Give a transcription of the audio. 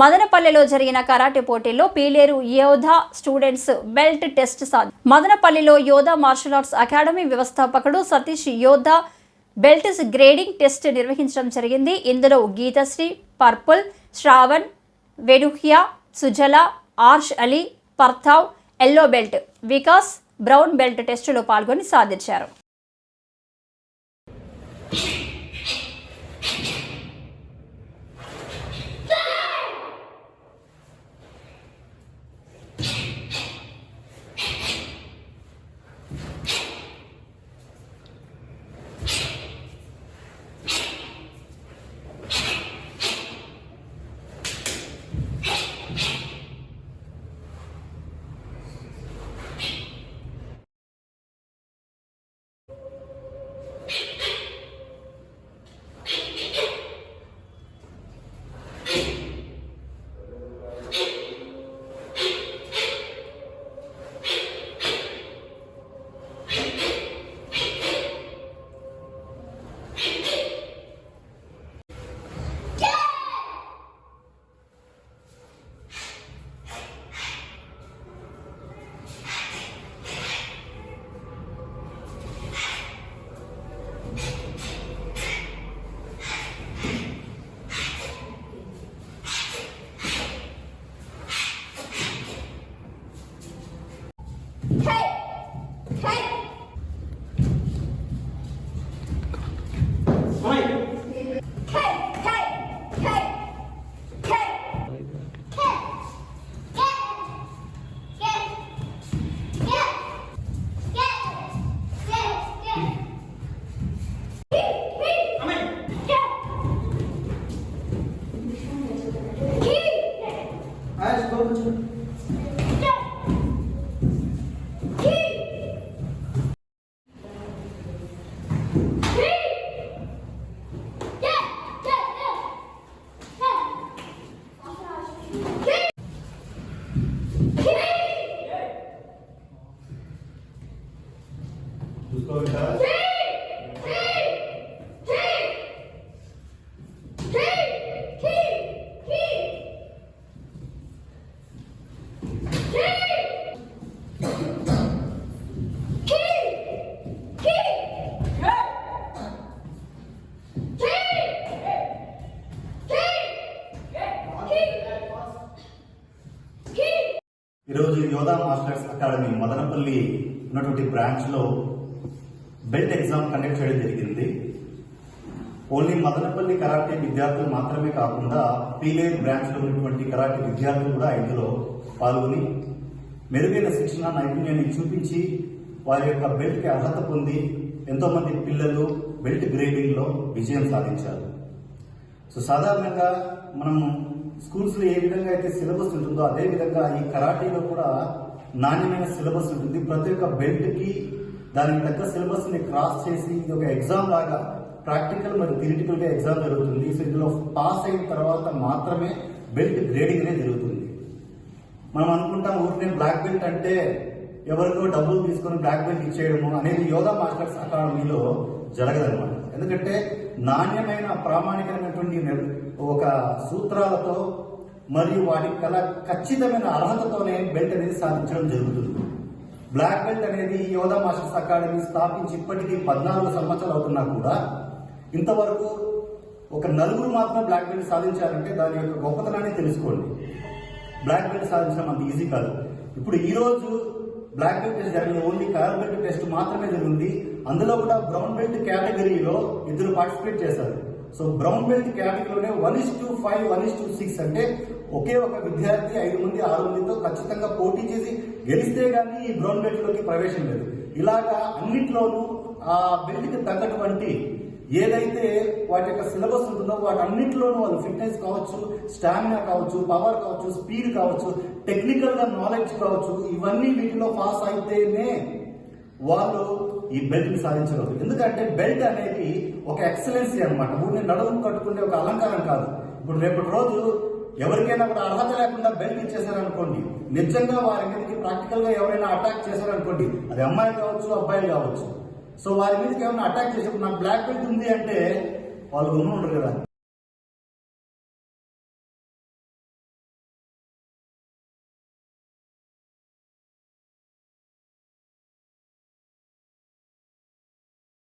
మదనపల్లిలో జరిగిన కరాటే పోటీల్లో పీలేరు యోధా స్టూడెంట్స్ బెల్ట్ టెస్ట్ సాధి మదనపల్లిలో యోధా మార్షల్ ఆర్ట్స్ అకాడమీ వ్యవస్థాపకుడు సతీష్ యోధా బెల్ట్స్ గ్రేడింగ్ టెస్ట్ నిర్వహించడం జరిగింది. ఇందులో Geethasri purple Shravan వెనుహ్యా Sujala Arsh Ali Parthav yellow belt Vikas brown belt టెస్టులో పాల్గొని సాధించారు. उसको उठा ఈరోజు యోధా మాస్టర్స్ అకాడమీ మదనపల్లి ఉన్నటువంటి బ్రాంచ్లో బెల్ట్ ఎగ్జామ్ కండక్ట్ చేయడం జరిగింది. ఓన్లీ మదనపల్లి కరాటే విద్యార్థులు మాత్రమే కాకుండా పీలే బ్రాంచ్లో ఉన్నటువంటి కరాటే విద్యార్థులు కూడా ఇందులో పాల్గొని మెరుగైన శిక్షణ నైపుణ్యాన్ని చూపించి వారి యొక్క బెల్ట్కి అర్హత పొంది ఎంతోమంది పిల్లలు బెల్ట్ గ్రేడింగ్లో విజయం సాధించారు. సో సాధారణంగా మనం స్కూల్స్లో ఏ విధంగా అయితే సిలబస్ ఉంటుందో అదే విధంగా ఈ కరాటీలో కూడా నాణ్యమైన సిలబస్ ఉంటుంది. ప్రతి ఒక్క బెల్ట్కి దానికి తగ్గ సిలబస్ని క్రాస్ చేసి ఇది ఒక ఎగ్జామ్ లాగా ప్రాక్టికల్ మరియు థిరిటికల్గా ఎగ్జామ్ జరుగుతుంది. సో ఇందులో పాస్ అయిన తర్వాత మాత్రమే బెల్ట్ గ్రేడింగ్ అనేది జరుగుతుంది. మనం అనుకుంటాం ఊరికే బ్లాక్ బెల్ట్ అంటే ఎవరికో డబ్బులు తీసుకొని బ్లాక్ బెల్ట్ ఇచ్చేయడము అనేది యోగా మాస్టర్స్ అకాడమీలో జరగదన్నమాట. ఎందుకంటే నాణ్యమైన ప్రామాణికమైనటువంటి ఒక సూత్రాలతో మరియు వాటి కల ఖచ్చితమైన అర్హతతోనే బెల్ట్ అనేది సాధించడం జరుగుతుంది. బ్లాక్ బెల్ట్ అనేది యోధా మాస్టర్స్ అకాడమీ స్థాపించి ఇప్పటికీ పద్నాలుగు సంవత్సరాలు అవుతున్నా కూడా ఇంతవరకు ఒక నలుగురు మాత్రం బ్లాక్ బెల్ట్ సాధించాలంటే దాని యొక్క గొప్పతనాన్ని తెలుసుకోండి. బ్లాక్ బెల్ట్ సాధించడం అంత ఈజీ కాదు. ఇప్పుడు ఈరోజు బ్లాక్ బెల్ట్ టెస్ట్ జరిగిన ఓన్లీ కలర్ బెల్ట్ టెస్ట్ మాత్రమే జరిగింది. అందులో కూడా బ్రౌన్ బెల్ట్ కేటగిరీలో ఇద్దరు పార్టిసిపేట్ చేశారు. So brown belt కేటగిరీలోనే one is to five one is to six అంటే ఒకే ఒక విద్యార్థి ఐదు మంది ఆరు మందితో ఖచ్చితంగా పోటీ చేసి గెలిస్తే గానీ ఈ బ్రౌన్ బెల్ట్లోకి ప్రవేశం లేదు. ఇలాగా అన్నిట్లోనూ ఆ బెల్ట్కి తగ్గటువంటి ఏదైతే వాటి యొక్క సిలబస్ ఉంటుందో వాటన్నిటిలోనూ వాళ్ళు ఫిట్నెస్ కావచ్చు స్టామినా కావచ్చు పవర్ కావచ్చు స్పీడ్ కావచ్చు టెక్నికల్గా నాలెడ్జ్ కావచ్చు ఇవన్నీ వీటిలో పాస్ అయితేనే వాళ్ళు ఈ బెల్ట్ని ఎందుకంటే బెల్ట్ అనేది ఒక ఎక్సలెన్సీ అనమాట ఊరిని నడుము కట్టుకునే ఒక అలంకారం కాదు. ఇప్పుడు రేపటి రోజు ఎవరికైనా కూడా అర్హత లేకుండా బెల్ట్ ఇచ్చేసారనుకోండి నిజంగా వారి మీదకి ప్రాక్టికల్గా ఎవరైనా అటాక్ చేశారనుకోండి అది అమ్మాయి కావచ్చు అబ్బాయి కావచ్చు. సో వారి మీదకి ఏమైనా అటాక్ చేసినప్పుడు నాకు బ్లాక్ బెల్ట్ ఉంది అంటే వాళ్ళు ఉన్న ఉండరు కదా.